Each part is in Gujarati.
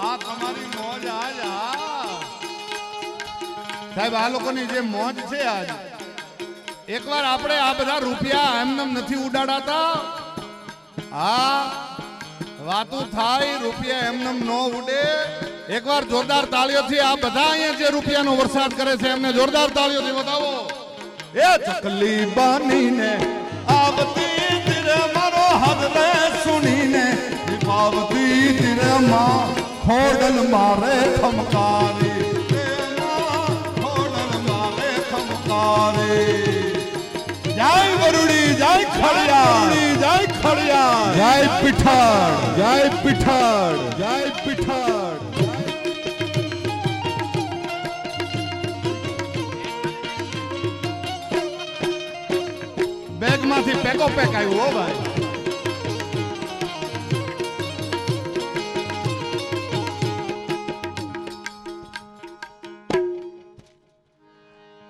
આ તમારી મોજ આજ આ સાહેબ, આ લોકોની જે મોજ છે આજ, એકવાર આપણે આ બધા રૂપિયા એમને નથી ઉડાડાતા. હા, વાતું થાય, રૂપિયા એમને ન ઉડે. એકવાર જોરદાર તાળીઓથી આ બધા અહીંયા જે રૂપિયાનો વરસાદ કરે છે, એમને જોરદાર તાળીઓથી બતાવો. એ ચકલી બાનીને આવતી તીરે મારો હદ સુનીને વિભાવતી તીરે માં ખોડલ મારે ખમકારી. ખોડલ મારે ખમકારી જય વરુડી, જય ખડિયા જય ખડિયા જય પીઠાડ જય પીઠાડ જય પીઠાડ બેગમાંથી પેકો પેક આવ્યું હો ભાઈ.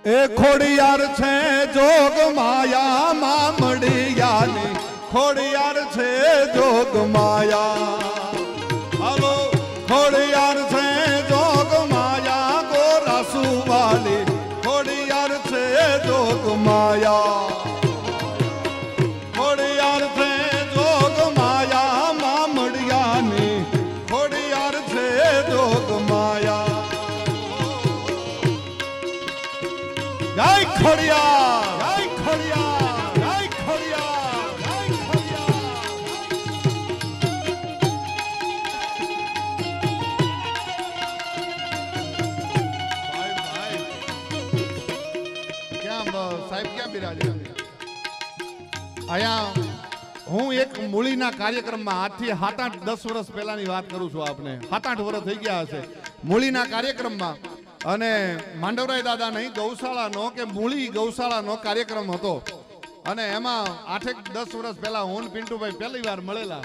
એ ખોડિયાર છે જોગ માયા માં મડિયાની ખોડિયાર છે જોગ માયા. હાલો ખોડિયાર જય ખોડિયાર જય ખોડિયાર જય ખોડિયાર જય બ- સાહેબ, ક્યાં બિરાજે? અહીંયા હું એક મૂળીના કાર્યક્રમમાં આજથી સાત આઠ, દસ વર્ષ પહેલાની વાત કરું છું આપને. સાત આઠ વર્ષ થઈ ગયા હશે. મૂળીના કાર્યક્રમમાં અને માંડવરાય દાદા નહીં ગૌશાળાનો કે મૂળી ગૌશાળાનો કાર્યક્રમ હતો. અને એમાં આઠેક દસ વર્ષ પહેલા હું પિન્ટુભાઈ પહેલી વાર મળેલા.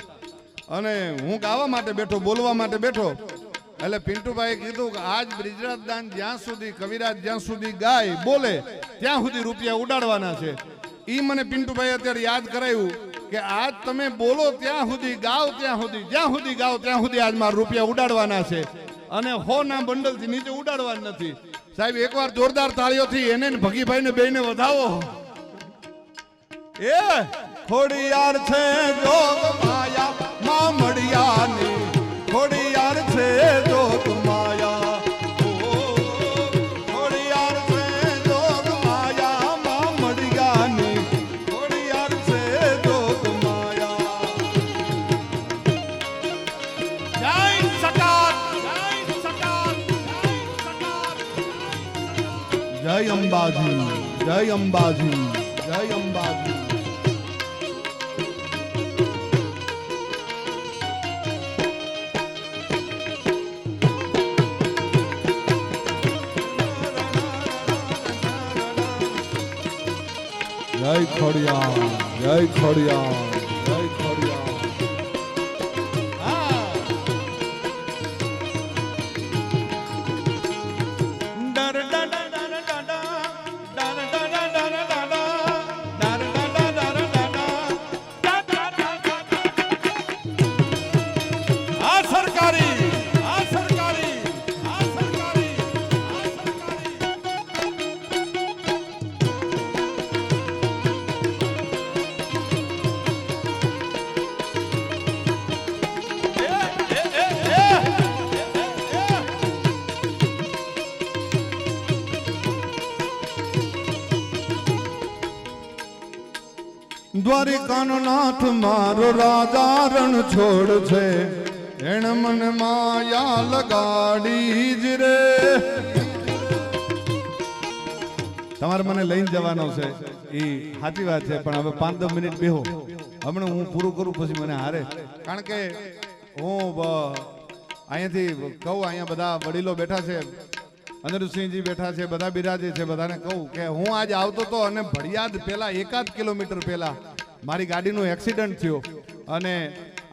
અને હું ગાવા માટે બેઠો, બોલવા માટે બેઠો. એટલે પિન્ટુભાઈ કીધું કે આજ બ્રિજરાજ જ્યાં સુધી, કવિરાજ જ્યાં સુધી ગાય બોલે, ત્યાં સુધી રૂપિયા ઉડાડવાના છે. ઈ મને પિન્ટુભાઈ અત્યારે યાદ કરાયું કે આજ તમે બોલો ત્યાં સુધી ગાઓ ત્યાં સુધી, જ્યાં સુધી ગાઓ ત્યાં સુધી આજ મારા રૂપિયા ઉડાડવાના છે. અને હો ના બંડલથી નીચે ઉડાડવાના નથી. સાહેબ, એકવાર જોરદાર તાળીઓથી એને ને ભગીભાઈને બેને વધાવો. એ, ખોડિયાર છે માયા, મામડિયાની, ખોડિયાર છે જય અંબાજી જય અંબાજી જય અંબાજી. જય ખોડિયાર જય ખોડિયાર દ્વારિકાનો નાથ મારો રાજા રણ છોડ છે. એણ મન માયા લગાડી જ રે. તમારે મને લઈને જવાનો છે. એ સાચી વાત છે, પણ હવે પાંચ દસ મિનિટ બેહો. હમણાં હું પૂરું કરું પછી મને હારે. કારણ કે હું અહીંયાથી કહું, અહીંયા બધા વડીલો બેઠા છે. અનિરુદ્ધસિંહજી બેઠા છે, બધા બિરાજે છે, બધાને કહું કે હું આજ આવતો તો અને ભડિયાદ પહેલા એકાદ કિલોમીટર પહેલા મારી ગાડીનું એક્સિડન્ટ થયો અને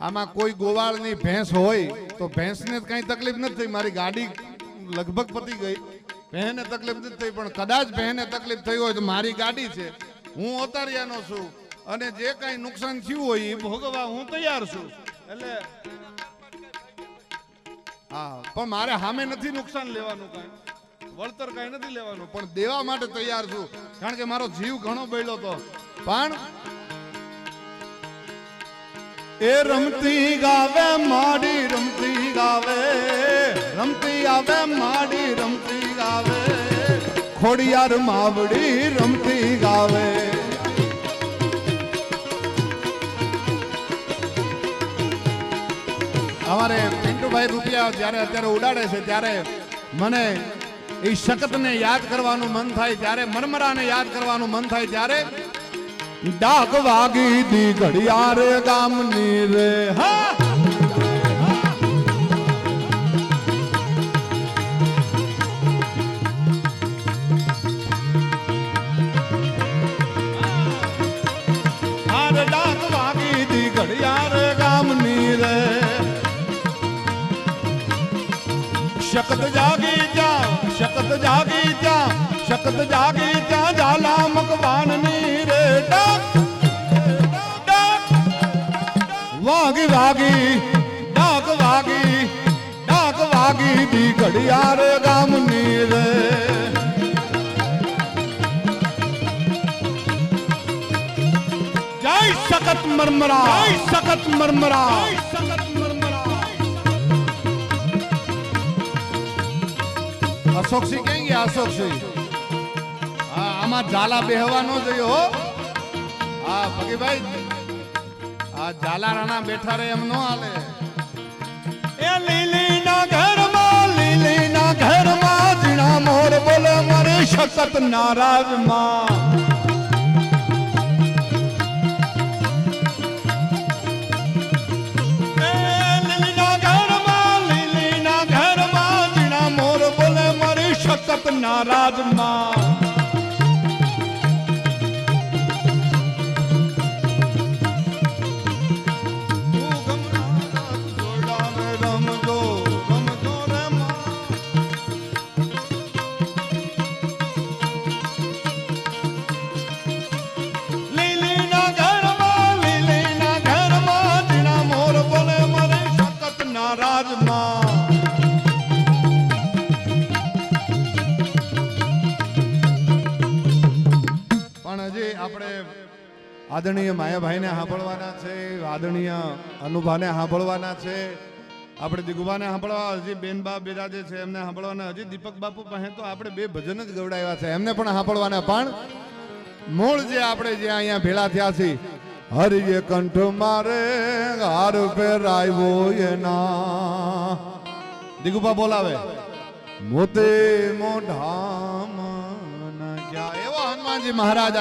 આમાં કોઈ ગોવાળની ભેંસ હોય તો ભેંસને કંઈ તકલીફ નથી થઈ. મારી ગાડી લગભગ પતી ગઈ. બહેને તકલીફ નથી થઈ, પણ કદાચ બહેને તકલીફ થઈ હોય તો મારી ગાડી છે. હું ઓતારિયાનો છું અને જે કાંઈ નુકસાન થયું હોય એ ભોગવવા હું તૈયાર છું. એટલે હા, પણ મારે સામે નથી નુકસાન લેવાનું કાંઈ. વળતર કઈ નથી લેવાનું, પણ દેવા માટે તૈયાર છું. કારણ કે મારો જીવ ઘણો બળ્યો હતો પણ એ રમતી ગાવે, માડી રમતી ગાવે. રમતી આવે, માડી રમતી ગાવે. ખોડિયાર માવડી રમતી ગાવે. અમારે પિન્ટુભાઈ રૂપિયા જ્યારે અત્યારે ઉડાડે છે, ત્યારે મને એ શકતને યાદ કરવાનું મન થાય ત્યારે, મરમરાને યાદ કરવાનું મન થાય ત્યારે ડાક વાગી દી ઘડિયાળ ગામની રે. હા! શકત જાગી જા શકત જાગી જા શકત જાગી જા ઝાલા મકવાનની રે ડાક ડાક વાગી વાગી ડાક વાગી ડાક વાગી દી ઘડિયાળ ગામની રે જય સખત મરમરા જય સખત મરમરા અશોકસિંહ ક્યાં ગયા? અશોકસિંહ હા, આમાં ઝાલા બેહવા ન જોઈએ હો. હા, ભગીભાઈ. આ ઝાલા રાણા બેઠા રહે એમ નો હાલે. એ લીલી ના ઘરમાં લીલી ના ઘરમાં જીણા મોર બોલે, મારે સતત નારાજમાં શકત નારાજમાં. હજી આપણે આદરણીય માયાભાઈને સાંભળવાના છે, આદરણીય અનુભાને સાંભળવાના છે. આપણે દિગુભાને સાંભળવા, હજી બેનબા બિરાજે છે, એમને સાંભળવાના. હજી દીપક બાપુ પાસે તો આપણે બે ભજન જ ગવડાવ્યા છે. એમને પણ સાંભળવાના. પણ મૂળ જે આપણે જે અહીંયા ભેળા થયા છે હરિયે કંઠ મારે, હાર ફેરાયો એના. દિગુભા બોલાવે. મોતે મોઢામાં એવો હનુમાનજી મહારાજ